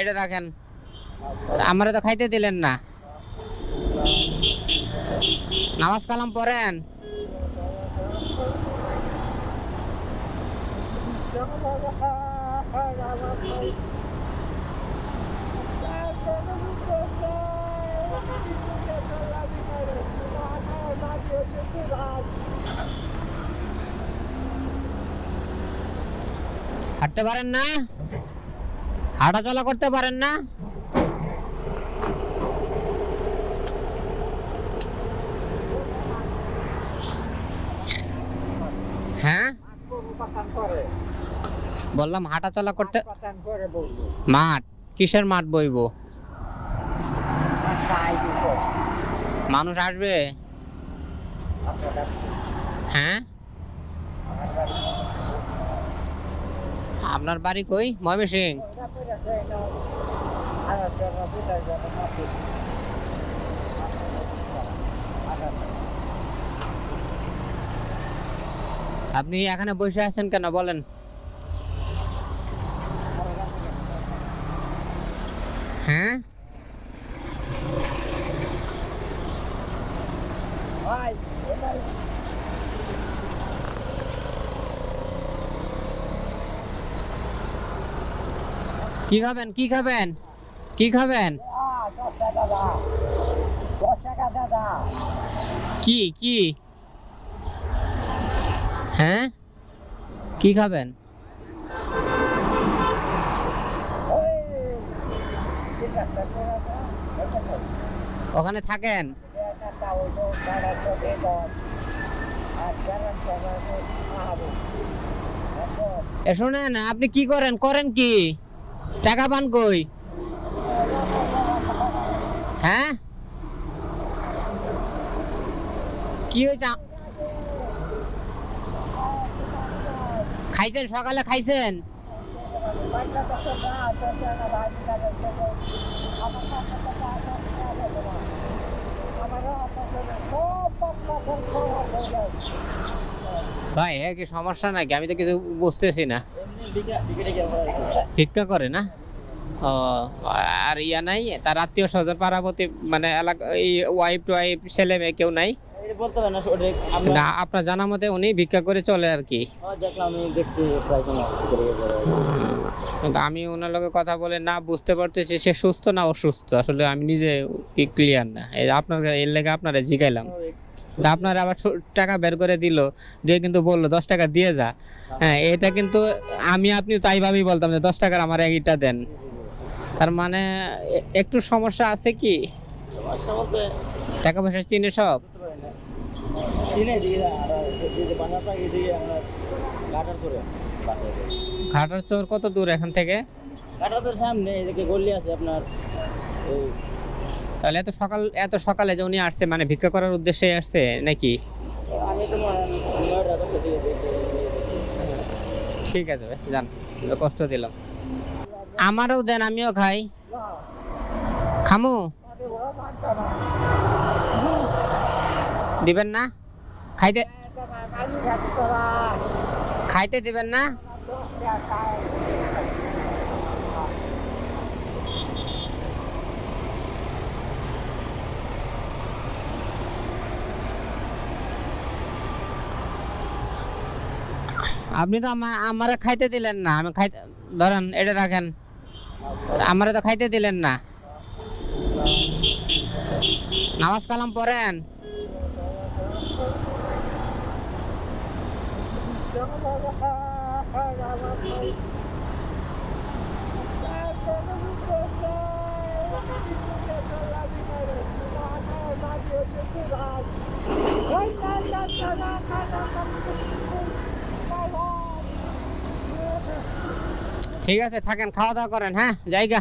এটা রাখেন। আমরা তো খাইতে দিলেন না। নামাজ কালাম পড়েন। হাঁটতে পারেন না? হাঁটা চলা করতে পারেন না। হ্যাঁ? বললাম হাঁটা চলা করতে মাঠ, কিসের মাঠ বইবো? মানুষ আসবে? হ্যাঁ? আপনার বাড়ি কই? ময়মনসিং আপনি এখানে বসে আছেন কেন? বলেন। হ্যাঁ? কি খাবেন? কি খাবেন? কি খাবেন? কি কি? হ্যাঁ? কি খাবেন? ওখানে থাকেন? শোনেন, আপনি কি করেন? করেন কি? টাকা পান কই? হ্যাঁ? কি হয়েছে? খাইছেন? সকালে খাইছেন? ভাই হ্যাঁ কি সমস্যা নাকি? আমি তো কিছু বুঝতেছি না। ভিক্ষা করে না? ও, আর ইয়া নাই? তার আত্মীয় স্বজন পাড়াপতি মানে এলাকা, এই ওয়াইফ টোয়াইফ ছেলে মেয়ে কেউ নাই? না, আপনার জানা মতে উনি ভিক্ষা করে চলে আর কি। আমি ওনার লগে কথা বলে না বুঝতে পারতেছি, সে সুস্থ না অসুস্থ? আসলে আমি নিজে ক্লিয়ার না? আপনার, এর লেগে আপনারা জিগাইলাম। তা আপনার আবার টাকা বের করে দিল, দিয়ে কিন্তু বলল, দশ টাকা দিয়ে যা। হ্যাঁ এটা কিন্তু আমি আপনি তাই ভাবেই বলতাম যে, দশ টাকার আমার এইটা দেন। তার মানে একটু সমস্যা আছে কি? টাকা পয়সা চিনে সব? ঘাটার চোর কত দূর এখান থেকে? কাটার তোর সামনে এদিকে গলি আছে আপনার তাহলে এত সকাল, এত সকালে যে উনি আসছে মানে ভিক্ষা করার উদ্দেশ্যে আসছে নাকি? ঠিক আছে, যান কষ্ট দিলাম। আমারও দেন, আমিও খাই। খামু। দিবেন না? খাইতে খাইতে দিবেন না? আপনি তো আমার আমারে খাইতে দিলেন না। আমি খাইতে ধরেন, এটা রাখেন। আমারে তো খাইতে দিলেন না। নামাজ কালাম পড়েন। ঠিক আছে থাকেন খাওয়া দাওয়া করেন হ্যাঁ? জায়গা।